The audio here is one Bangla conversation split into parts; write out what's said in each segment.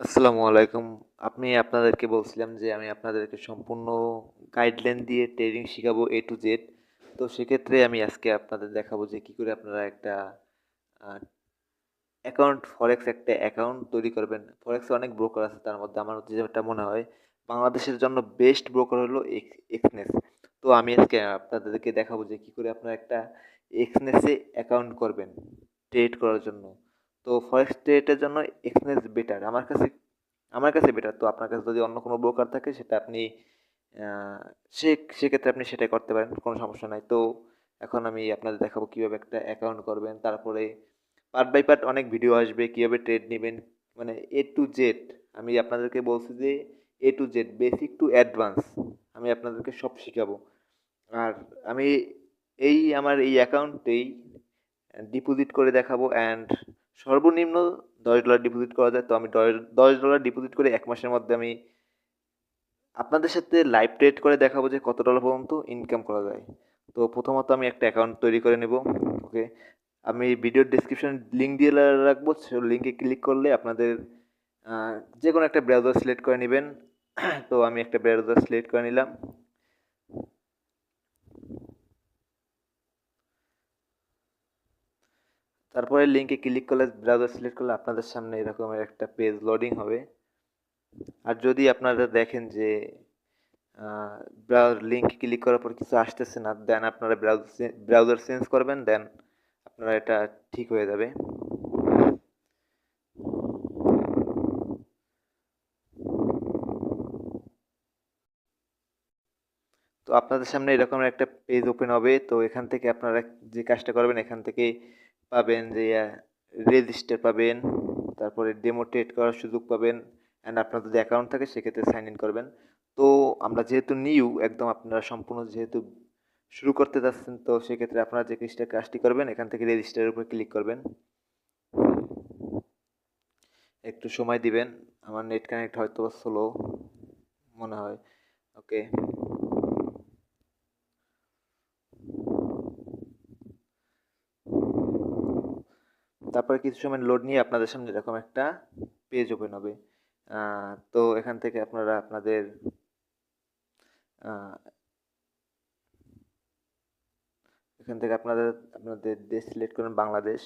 আসসালামু আলাইকুম। আপনি আপনাদেরকে বলছিলাম যে আমি আপনাদেরকে সম্পূর্ণ গাইডলাইন দিয়ে ট্রেডিং শেখাবো এ টু জেড তো সেক্ষেত্রে আমি আজকে আপনাদের দেখাবো যে কী করে আপনারা একটা অ্যাকাউন্ট ফরেক্স একটা অ্যাকাউন্ট তৈরি করবেন। ফরেক্সে অনেক ব্রোকার আছে, তার মধ্যে আমার যেটা মনে হয়, বাংলাদেশের জন্য বেস্ট ব্রোকার হলো এক্স এক্সনেস। তো আমি আজকে আপনাদেরকে দেখাবো যে কী করে আপনারা একটা এক্সনেসে অ্যাকাউন্ট করবেন ট্রেড করার জন্য। তো ফরেক্স ট্রেডের জন্য এক্সনেস বেটার আমার কাছে আমার কাছে বেটার তো আপনার কাছে যদি অন্য কোনো ব্রোকার থাকে, সেটা আপনি সে, সেক্ষেত্রে আপনি সেটাই করতে পারেন, কোনো সমস্যা নাই। তো এখন আমি আপনাদের দেখাবো কীভাবে একটা অ্যাকাউন্ট করবেন, তারপরে পার্ট বাই পার্ট অনেক ভিডিও আসবে, কীভাবে ট্রেড নেবেন। মানে এ টু জেড আমি আপনাদেরকে বলছি যে A to Z basic to advance আমি আপনাদেরকে সব শেখাবো। আর আমি এই, আমার এই অ্যাকাউন্টেই ডিপোজিট করে দেখাবো অ্যান্ড সর্বনিম্ন দশ ডলার ডিপোজিট করা যায়। তো আমি দশ ডলার ডিপোজিট করে এক মাসের মধ্যে আমি আপনাদের সাথে লাইভ ট্রেড করে দেখাবো যে কত ডলার পর্যন্ত ইনকাম করা যায়। তো প্রথমত আমি একটা অ্যাকাউন্ট তৈরি করে নেব ওকে আমি ভিডিওর ডিসক্রিপশনে লিঙ্ক দিয়ে রাখব সে লিঙ্কে ক্লিক করলে আপনাদের যে কোনো একটা ব্রাউজার সিলেক্ট করে নেবেন। তো আমি একটা ব্রাউজার সিলেক্ট করে নিলাম। তারপরে লিঙ্কে ক্লিক করলে ব্রাউজার সিলেক্ট করলে আপনাদের সামনে এরকমের একটা পেজ লোডিং হবে। আর যদি আপনারা দেখেন যে লিঙ্ক ক্লিক করার পর কিছু আসতেছে না দেন আপনারা ব্রাউজার ব্রাউজার চেঞ্জ করবেন দেন আপনারা এটা ঠিক হয়ে যাবে। তো আপনাদের সামনে এরকম একটা পেজ ওপেন হবে। তো এখান থেকে আপনারা যে কাজটা করবেন, এখান থেকে পাবেন যে রেজিস্টার পাবেন, তারপরে ডেমো ট্রেড করার সুযোগ পাবেন অ্যান্ড আপনার যদি অ্যাকাউন্ট থাকে, সেক্ষেত্রে সাইন ইন করবেন। তো আমরা যেহেতু নিউ একদম আপনারা সম্পূর্ণ যেহেতু শুরু করতে যাচ্ছেন, তো সেক্ষেত্রে আপনারা যে কাজটা কাজটি করবেন, এখান থেকে রেজিস্টারের উপর ক্লিক করবেন। একটু সময় দিবেন, আমার নেট কানেক্ট হয়তো স্লো মনে হয়। ওকে তারপরে কিছু সময় লোড নিয়ে আপনাদের সামনে এরকম একটা পেজ ওপেন হবে। তো এখান থেকে আপনারা আপনাদের এখান থেকে আপনাদের আপনাদের দেশ সিলেক্ট করুন বাংলাদেশ।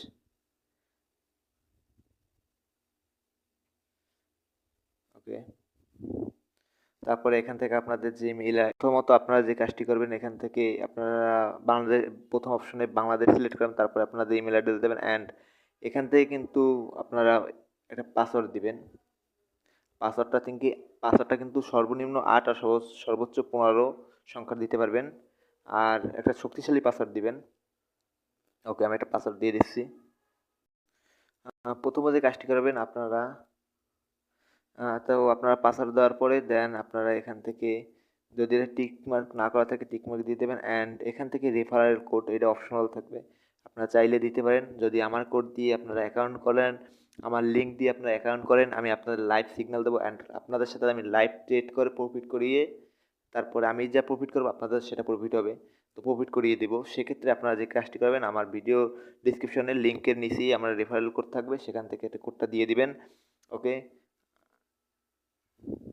ওকে তারপরে এখান থেকে আপনাদের যে মেইল প্রথমত আপনারা যে কাজটি করবেন, এখান থেকে আপনারা বাংলাদেশ, প্রথম অপশনে বাংলাদেশ সিলেক্ট করেন, তারপরে আপনাদের ইমেল অ্যাড্রেস দেবেন অ্যান্ড এখান থেকে কিন্তু আপনারা একটা পাসওয়ার্ড দিবেন। পাসওয়ার্ডটা থেকে পাসওয়ার্ডটা কিন্তু সর্বনিম্ন আট আর সর্বোচ্চ পনেরো সংখ্যা দিতে পারবেন। আর একটা শক্তিশালী পাসওয়ার্ড দিবেন। ওকে আমি একটা পাসওয়ার্ড দিয়ে দিচ্ছি। প্রথমে যে কাজটি করবেন আপনারা তো আপনারা পাসওয়ার্ড দেওয়ার পরে দেন আপনারা এখান থেকে যদি এটা টিক মার্ক না করা থাকে টিক মার্ক দিয়ে দেবেন। অ্যান্ড এখান থেকে রেফারেল কোড এটা অপশনাল থাকবে। আপনারা চাইলে দিতে পারেন। যদি আমার কোড দিয়ে আপনারা অ্যাকাউন্ট করেন, আমার লিঙ্ক দিয়ে আপনারা অ্যাকাউন্ট করেন, আমি আপনাদের লাইভ সিগন্যাল দেবো অ্যান্ড আপনাদের সাথে আমি লাইভ ট্রেড করে প্রফিট করিয়ে তারপরে আমি যা প্রফিট করব, আপনাদের সেটা প্রফিট হবে। তো প্রফিট করিয়ে দেবো। সেক্ষেত্রে আপনারা যে কাজটি করবেন, আমার ভিডিও ডিসক্রিপশনে লিঙ্কের নিচেই আমার রেফারেল কোড থাকবে, সেখান থেকে একটা কোডটা দিয়ে দিবেন। ওকে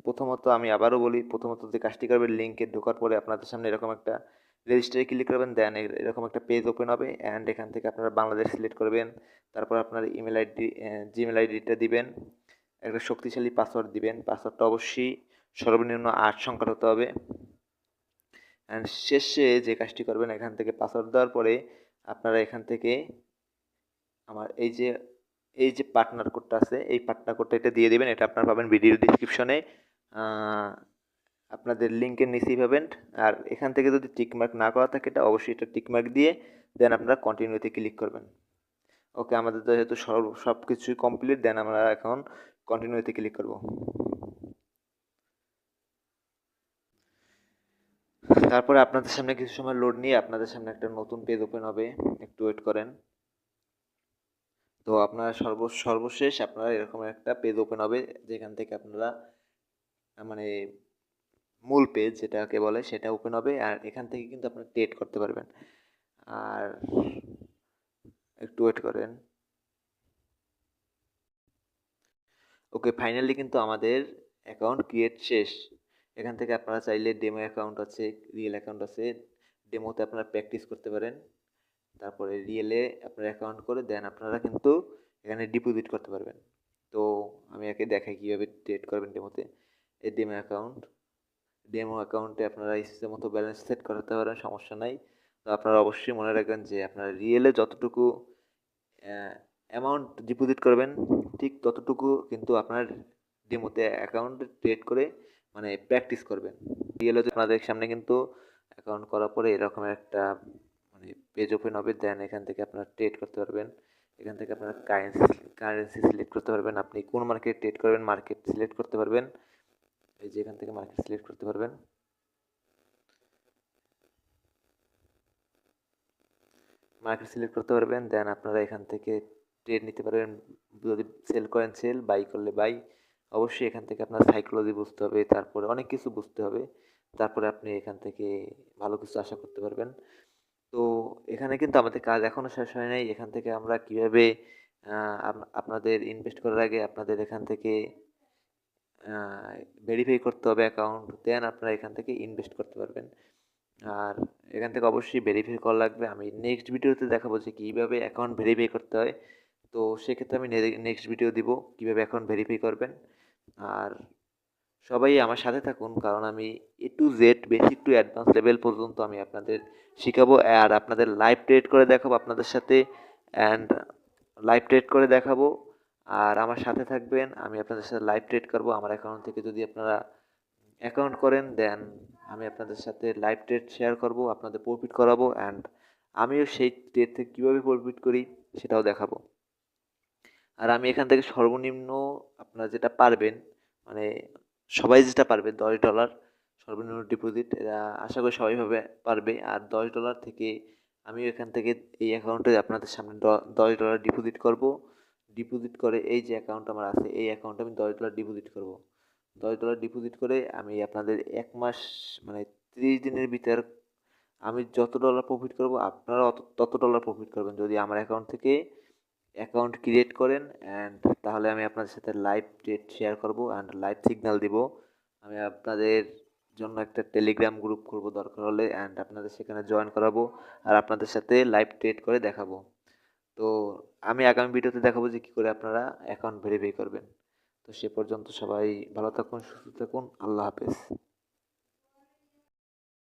প্রথমত আমি আবারও বলি, প্রথমত যে কাজটি করবেন লিঙ্কে ঢোকার পরে আপনাদের সামনে এরকম একটা রেজিস্টারে ক্লিক করবেন দেন এরকম একটা পেজ ওপেন হবে অ্যান্ড এখান থেকে আপনারা বাংলাদেশ সিলেক্ট করবেন, তারপর আপনার ইমেল আইডি জিমেল আইডিটা দিবেন, একটা শক্তিশালী পাসওয়ার্ড দিবেন পাসওয়ার্ডটা অবশ্যই সর্বনিম্ন আট সংখ্যার হতে হবে অ্যান্ড শেষে যে কাজটি করবেন, এখান থেকে পাসওয়ার্ড দেওয়ার পরে আপনারা এখান থেকে আমার এই যে এই যে পার্টনার কোডটা আছে, এই পার্টনার কোডটা এটা দিয়ে দেবেন, এটা আপনারা পাবেন ভিডিও ডিসক্রিপশনে আপনাদের লিঙ্কের নিচেই পাবেন। আর এখান থেকে যদি টিকমার্ক না করা থাকে, এটা অবশ্যই এটা টিকমার্ক দিয়ে দেন আপনারা কন্টিনিউতে ক্লিক করবেন। ওকে আমাদের যেহেতু সব সব কিছুই কমপ্লিট দেন আমরা এখন কন্টিনিউতে ক্লিক করব। তারপরে আপনাদের সামনে কিছু সময় লোড নিয়ে আপনাদের সামনে একটা নতুন পেজ ওপেন হবে। একটু ওয়েট করেন। তো আপনারা সর্ব, সর্বশেষ আপনারা এরকম একটা পেজ ওপেন হবে, যেখান থেকে আপনারা মানে মূল পেজ যেটাকে বলে সেটা ওপেন হবে আর এখান থেকে কিন্তু আপনারা ট্রেড করতে পারবেন। আর একটু ওয়েট করেন। ওকে ফাইনালি কিন্তু আমাদের অ্যাকাউন্ট ক্রিয়েট শেষ। এখান থেকে আপনারা চাইলে ডেমো অ্যাকাউন্ট আছে রিয়েল অ্যাকাউন্ট আছে। ডেমোতে আপনারা প্র্যাকটিস করতে পারেন। তারপরে রিয়েলে আপনার অ্যাকাউন্ট করে দেন আপনারা কিন্তু এখানে ডিপোজিট করতে পারবেন। তো আমি একে দেখাই কীভাবে ট্রেড করবেন ডেমোতে এই ডেমো অ্যাকাউন্ট ডেমো অ্যাকাউন্টে আপনারা ইচ্ছে মতো ব্যালেন্স সেট করাতে পারেন, সমস্যা নাই। তো আপনারা অবশ্যই মনে রাখবেন যে আপনারা রিয়েলে যতটুকু অ্যামাউন্ট ডিপোজিট করবেন, ঠিক ততটুকু কিন্তু আপনার ডেমোতে অ্যাকাউন্ট ট্রেড করে মানে প্র্যাকটিস করবেন। রিয়েলে আপনাদের সামনে কিন্তু অ্যাকাউন্ট করার পরে এরকম একটা মানে পেজ ওপেন হবে দেন এখান থেকে আপনারা ট্রেড করতে পারবেন। এখান থেকে আপনারা কারেন্সি কারেন্সি সিলেক্ট করতে পারবেন। আপনি কোন মার্কেট ট্রেড করবেন মার্কেট সিলেক্ট করতে পারবেন। এই যে এখান থেকে মার্কেট সিলেক্ট করতে পারবেন। মার্কেট সিলেক্ট করতে পারবেন দেন আপনারা এখান থেকে ট্রেড নিতে পারবেন। যদি সেল করেন সেল বাই করলে বাই অবশ্যই এখান থেকে আপনার সাইকোলজি বুঝতে হবে, তারপরে অনেক কিছু বুঝতে হবে। তারপরে আপনি এখান থেকে ভালো কিছু আশা করতে পারবেন। তো এখানে কিন্তু আমাদের কাজ এখনও শেষ হয় নাই। এখান থেকে আমরা কীভাবে আপনাদের ইনভেস্ট করার আগে আপনাদের এখান থেকে ভেরিফাই করতে হবে অ্যাকাউন্ট দেন আপনারা এখান থেকে ইনভেস্ট করতে পারবেন। আর এখান থেকে অবশ্যই ভেরিফাই করা লাগবে। আমি নেক্সট ভিডিওতে দেখাবো যে কীভাবে অ্যাকাউন্ট ভেরিফাই করতে হয়। তো সেক্ষেত্রে আমি নেক্সট ভিডিও দিব, কীভাবে অ্যাকাউন্ট ভেরিফাই করবেন। আর সবাই আমার সাথে থাকুন, কারণ আমি A to Z basic to advance level পর্যন্ত আমি আপনাদের শেখাবো। আর আপনাদের লাইভ ট্রেড করে দেখাবো আপনাদের সাথে। অ্যান্ড লাইভ ট্রেড করে দেখাবো। আর আমার সাথে থাকবেন, আমি আপনাদের সাথে লাইভ ট্রেড করব। আমার অ্যাকাউন্ট থেকে যদি আপনারা অ্যাকাউন্ট করেন দেন আমি আপনাদের সাথে লাইভ ট্রেড শেয়ার করব, আপনাদের প্রফিট করাবো অ্যান্ড আমিও সেই ট্রেড থেকে কীভাবে প্রফিট করি সেটাও দেখাবো। আর আমি এখান থেকে সর্বনিম্ন আপনারা যেটা পারবেন মানে সবাই যেটা পারবে, দশ ডলার সর্বনিম্ন ডিপোজিট এরা আশা করি সবাইভাবে পারবে। আর দশ ডলার থেকে আমি এখান থেকে এই অ্যাকাউন্টে আপনাদের সামনে দশ ডলার ডিপোজিট করব। ডিপোজিট করে এই যে অ্যাকাউন্ট আমার আছে, এই অ্যাকাউন্টে আমি দশ ডলার ডিপোজিট করব। দশ ডলার ডিপোজিট করে আমি আপনাদের এক মাস মানে ত্রিশ দিনের ভিতর আমি যত ডলার প্রফিট করব আপনারা তত ডলার প্রফিট করবেন। যদি আমার অ্যাকাউন্ট থেকে অ্যাকাউন্ট ক্রিয়েট করেন অ্যান্ড তাহলে আমি আপনাদের সাথে লাইভ ডেট শেয়ার করব অ্যান্ড লাইভ সিগন্যাল দিব। আমি আপনাদের জন্য একটা টেলিগ্রাম গ্রুপ করব দরকার হলে অ্যান্ড আপনাদের সেখানে জয়েন করাবো আর আপনাদের সাথে লাইভ ট্রেড করে দেখাবো। তো আমি আগামী ভিডিওতে দেখাবো যে কী করে আপনারা অ্যাকাউন্ট ভেরিফাই করবেন। তো সে পর্যন্ত সবাই ভালো থাকুন, সুস্থ থাকুন, আল্লাহ হাফেজ।